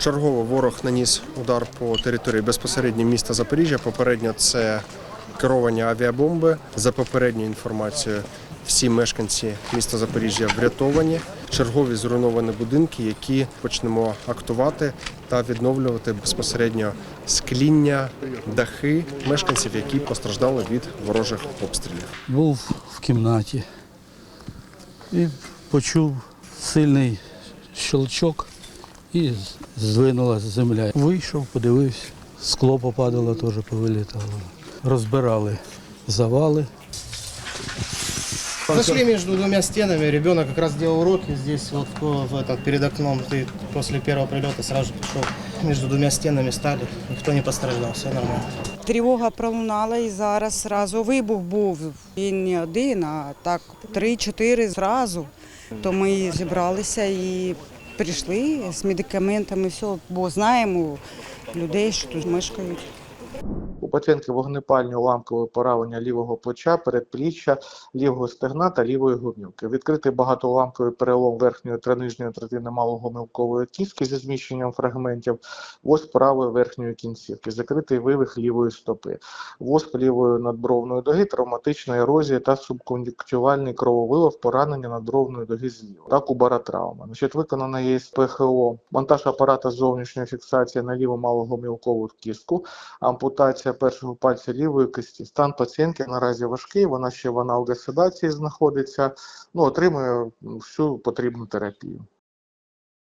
Чергово ворог наніс удар по території безпосередньо міста Запоріжжя. Попередньо це керовані авіабомби. За попередньою інформацією, всі мешканці міста Запоріжжя врятовані. Чергові зруйновані будинки, які почнемо актувати та відновлювати безпосередньо скління, дахи мешканців, які постраждали від ворожих обстрілів. Був в кімнаті і почув сильний щелчок і здвинулася земля. Вийшов, подивився, скло попадало, теж повилітало. Розбирали завали. Зашли между двумя стенами, ребенок как раз делал уроки здесь, вот в, в этот, перед окном. Ты после первого прилета сразу пришел. Между двумя стенами стали, никто не пострадал, все нормально. Тривога пролунала і зараз зразу вибух був. Він не один, а так три-чотири зразу. То ми зібралися і прийшли з медикаментами, все, бо знаємо людей, що тут мешкають. У пацієнтки вогнепальні уламкові поранення лівого плеча, передпліччя, лівого стегна та лівої гумілки. Відкритий багатоуламковий перелом верхньої та нижньої третини малогомілкової кістки зі зміщенням фрагментів, ось правої верхньої кінцівки, закритий вивих лівої стопи, восп лівої надбровної дуги, травматична ерозія та субкон'юнктивальний крововилив поранення надбровної дуги зліва. Так у баротравма. Значить, виконана є ПХО, монтаж апарата зовнішньої фіксації на ліву малогомілкову кістку, ампутація першого пальця лівої кисті. Стан пацієнтки наразі важкий, вона ще в аналогосидації знаходиться, ну, отримує всю потрібну терапію.